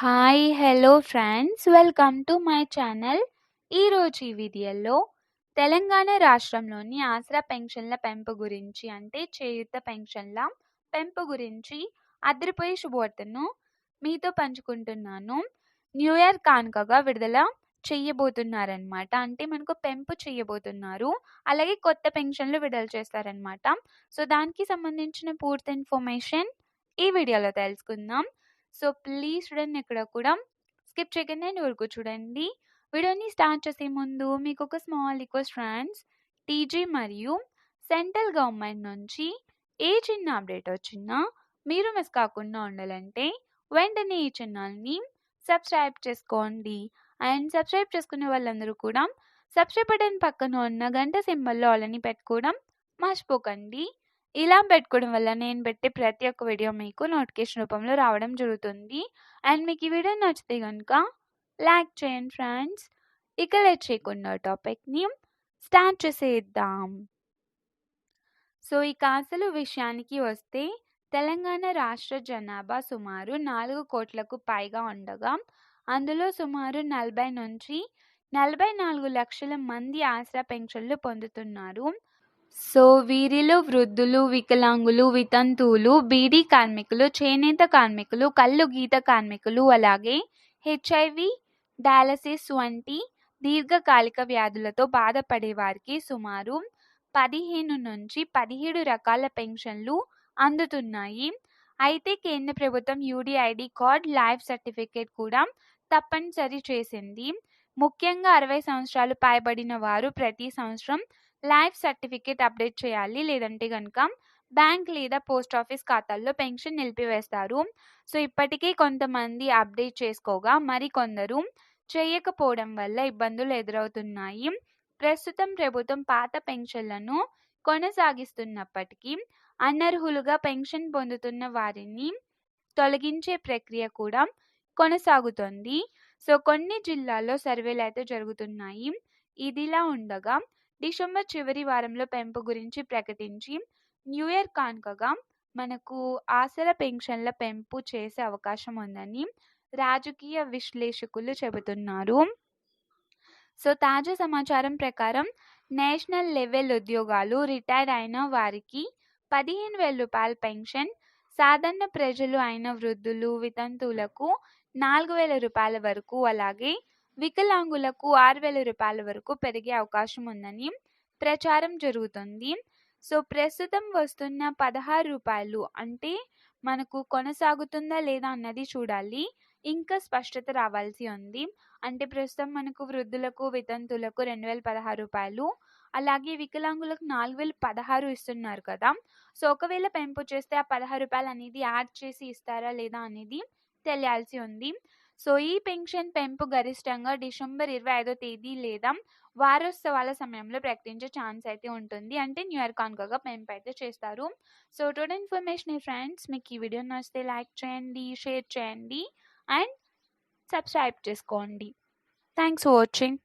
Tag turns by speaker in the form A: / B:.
A: Hi! Hello friends. Welcome to my channel. ఈరోజు ఈ వీడియోలో తెలంగాణ రాష్ట్రంలోని ఆసరా పెన్షన్ల పెంపు గురించి అంటే చేయూత పెన్షన్ల పెంపు గురించి అదిరిపోయే శుభవార్తను మీతో పంచుకుంటున్నాను. న్యూ ఇయర్ కానుకగా విడుదల చెయ్యబోతున్నారనమాట. అంటే మనకు పెంపు చెయ్యబోతున్నారు. అలాగే కొత్త పెన్షన్లు విడుదల చేస్తారనమాట. సో, దానికి సంబంధించిన పూర్తి ఇన్ఫర్మేషన్ ఈ వీడియోలో తెలుసుకుందాం. సో, ప్లీజ్ చూడండి ఎక్కడ కూడా స్కిప్ చేయకుండా అండ్ వరకు చూడండి. వీడియోని స్టార్ట్ చేసే ముందు మీకొక స్మాల్ రిక్వెస్ట్ ఫ్రెండ్స్. టీజీ మరియు సెంట్రల్ గవర్నమెంట్ నుంచి ఏ చిన్న అప్డేట్ వచ్చినా మీరు మిస్ కాకుండా ఉండాలంటే వెంటనే ఈ ఛానల్‌ని సబ్స్క్రైబ్ చేసుకోండి. అండ్ సబ్స్క్రైబ్ చేసుకునే వాళ్ళందరూ కూడా సబ్స్క్రైబ్ బటన్ పక్కన ఉన్న గంట సింబల్‌లో వాళ్ళని పెట్టుకోవడం మర్చిపోకండి. ఇలా పెట్టుకోవడం వల్ల నేను పెట్టే ప్రతి ఒక్క వీడియో మీకు నోటిఫికేషన్ రూపంలో రావడం జరుగుతుంది. అండ్ మీకు ఈ వీడియో నచ్చితే కనుక లైక్ చేయండి ఫ్రెండ్స్. ఇక లెట్ చేయకుండా టాపిక్‌ని స్టార్ట్ చేసేద్దాం. సో, ఇక అసలు విషయానికి వస్తే తెలంగాణ రాష్ట్ర జనాభా సుమారు నాలుగు కోట్లకు పైగా ఉండగా అందులో సుమారు 40-44 లక్షల మంది ఆసరా పెన్షన్లు పొందుతున్నారు. సో, వీరిలో వృద్ధులు, వికలాంగులు, వితంతువులు, బీడీ కార్మికులు, చేనేత కార్మికులు, కళ్ళు గీత కార్మికులు అలాగే హెచ్ఐవి, డయాలసిస్ వంటి దీర్ఘకాలిక వ్యాధులతో బాధపడే వారికి సుమారు 15-17 రకాల పెన్షన్లు అందుతున్నాయి. అయితే కేంద్ర ప్రభుత్వం యూడిఐడి కార్డ్, లైఫ్ సర్టిఫికేట్ కూడా తప్పనిసరి చేసింది. ముఖ్యంగా 60 సంవత్సరాలు పైబడిన వారు ప్రతి సంవత్సరం లైఫ్ సర్టిఫికేట్ అప్డేట్ చేయాలి. లేదంటే కనుక బ్యాంక్ లేదా పోస్ట్ ఆఫీస్ ఖాతాల్లో పెన్షన్ నిలిపివేస్తారు. సో, ఇప్పటికే కొంతమంది అప్డేట్ చేసుకోగా మరికొందరు చేయకపోవడం వల్ల ఇబ్బందులు ఎదురవుతున్నాయి. ప్రస్తుతం ప్రభుత్వం పాత పెన్షన్లను కొనసాగిస్తున్నప్పటికీ అనర్హులుగా పెన్షన్ పొందుతున్న వారిని తొలగించే ప్రక్రియ కూడా కొనసాగుతోంది. సో, కొన్ని జిల్లాల్లో సర్వేలు అయితే జరుగుతున్నాయి. ఇదిలా ఉండగా డిసెంబర్ చివరి వారంలో పెంపు గురించి ప్రకటించి న్యూ ఇయర్ కానుకగా మనకు ఆశల పెన్షన్ల పెంపు చేసే అవకాశం ఉందని రాజకీయ విశ్లేషకులు చెబుతున్నారు. సో, తాజా సమాచారం ప్రకారం నేషనల్ లెవెల్ ఉద్యోగాలు రిటైర్ అయిన వారికి పదిహేను వేల రూపాయల పెన్షన్, సాధారణ ప్రజలు అయిన వృద్ధులు, వితంతువులకు నాలుగు వేల రూపాయల వరకు అలాగే వికలాంగులకు ఆరు వేల రూపాయల వరకు పెరిగే అవకాశం ఉందని ప్రచారం జరుగుతుంది. సో, ప్రస్తుతం వస్తున్న పదహారు రూపాయలు అంటే మనకు కొనసాగుతుందా లేదా అన్నది చూడాలి. ఇంకా స్పష్టత రావాల్సి ఉంది. అంటే ప్రస్తుతం మనకు వృద్ధులకు, వితంతులకు రెండు వేల పదహారు రూపాయలు అలాగే వికలాంగులకు నాలుగు వేల పదహారు ఇస్తున్నారు కదా! సో, ఒకవేళ పెంపు చేస్తే ఆ పదహారు రూపాయలు అనేది యాడ్ చేసి ఇస్తారా లేదా అనేది తెలియాల్సి ఉంది. సో, ఈ పెన్షన్ పెంపు గరిష్టంగా డిసెంబర్ 25వ తేదీ లేదా వారోత్సవాల సమయంలో ప్రకటించే ఛాన్స్ అయితే ఉంటుంది. అంటే న్యూ ఇయర్ కానుకగా పెంపు అయితే చేస్తారు. సో, టోటల్ ఇన్ఫర్మేషన్ ఫ్రెండ్స్. మీకు ఈ వీడియో నచ్చితే లైక్ చేయండి, షేర్ చేయండి అండ్ సబ్స్క్రైబ్ చేసుకోండి. Thanks for watching.